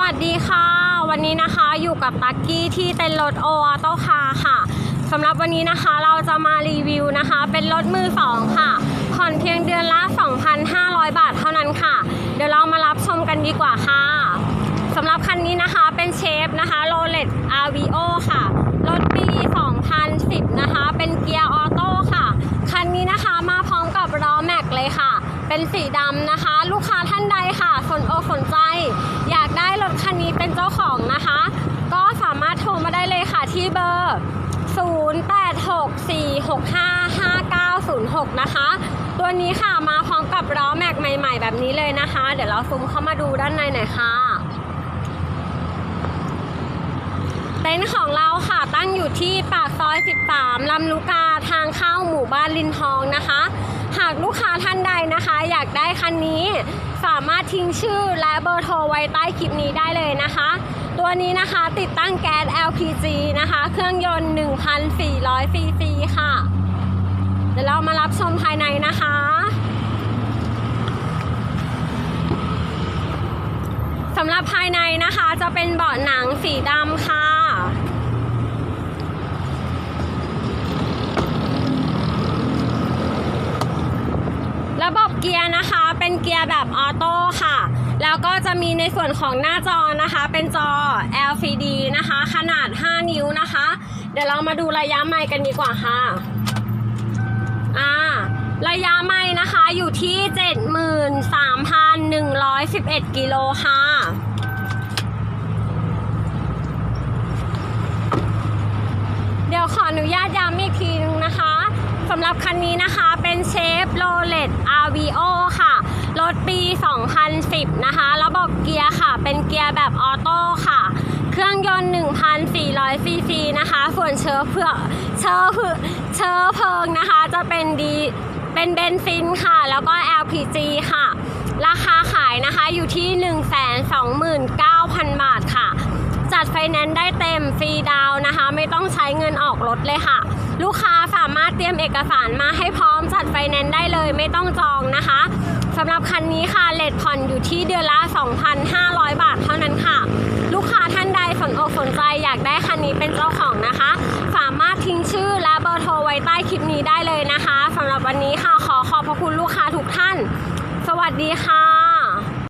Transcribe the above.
วัสดีค่ะ วันนี้นะคะอยู่กับตักกี้ที่เต็นรถโออโต้คาค่ะสำหรับวันนี้นะคะเราจะมารีวิวนะคะ เป็นรถมือสองค่ะผ่อนเพียงเดือนละ 2,500 บาทเท่านั้นค่ะ เดี๋ยวเรามารับชมกันดีกว่าค่ะสำหรับคันนี้นะคะเป็นเชฟนะคะ Rolex RVO ค่ะ รถปี 2010 นะคะ เป็นเกียร์ออโต้ค่ะ คันนี้นะคะมาพร้อมกับล้อแม็กเลยค่ะ เป็นสีดำนะคะ ลูกค้าท่านใดค่ะสนอกสนใจ อยากได้รถคันนี้เป็นเจ้าของนะคะ ก็สามารถโทรมาได้เลยค่ะที่เบอร์ 0864655906 นะคะ ตัวนี้ค่ะมาพร้อมกับล้อแม็กใหม่ ๆ แบบนี้เลยนะคะ เดี๋ยวเราซูมเข้ามาดูด้านในหน่อยค่ะ เต็ นท์ของเราค่ะตั้งอยู่ที่ปากซอย 13 ลำลูกกาทางเข้าหมู่บ้านลินทองนะคะ หากลูกค้าท่านใดนะคะ อยากได้คันนี้สามารถทิ้งชื่อและเบอร์โทรไว้ใต้คลิปนี้ได้เลยนะคะ ตัวนี้นะคะติดตั้งแก๊ส LPG นะคะ เครื่องยนต์ 1,400ซีซีค่ะ เดี๋ยวเรามารับชมภายในนะคะสำหรับภายในนะคะจะเป็นเบาะหนังสีดำค่ะ ระบบ เกียร์นะคะเป็นเกียร์แบบออโต้ค่ะ แล้วก็จะมีในส่วนของหน้าจอนะคะ เป็นจอ LCD นะคะ ขนาด 5 นิ้วนะคะ เดี๋ยวเรามาดูระยะไมล์กันดีกว่าค่ะอ่าระยะไมล์นะคะอยู่ที่ 73,111 กิโลค่ะเดี๋ยวขออนุญาตย้ำอีกทีนึงนะคะสำหรับคันนี้นะคะ เชฟโรเลต RVO ค่ะ รถปี 2010 นะคะ ระบบเกียร์ค่ะ เป็นเกียร์แบบออโต้ค่ะ เครื่องยนต์ 1,400 ซีซีนะคะ ส่วนเชื้อเพื่อเชื้อเพื่อเชื้อเพลิงนะคะ จะเป็นดีเป็นเบนซินค่ะ แล้วก็ LPG ค่ะ ราคาขายนะคะอยู่ที่ 129,000 บาทค่ะ จัดไฟแนนซ์ได้เต็มฟรีดาวนะคะ ไม่ต้องใช้เงินออกรถเลยค่ะ ลูกค้า รียมเอกสารมาให้พร้อมจัดไฟแนนซ์ได้เลยไม่ต้องจองนะคะสำหรับคันนี้ค่ะเลทผ่อนอยู่ที่เดือนละ 2,500 บาทเท่านั้นค่ะ ลูกค้าท่านใดสนอกสนใจอยากได้คันนี้เป็นเจ้าของนะคะ สามารถทิ้งชื่อและเบอร์โทรไว้ใต้คลิปนี้ได้เลยนะคะสำหรับวันนี้ค่ะขอขอบพระคุณลูกค้าทุกท่าน สวัสดีค่ะ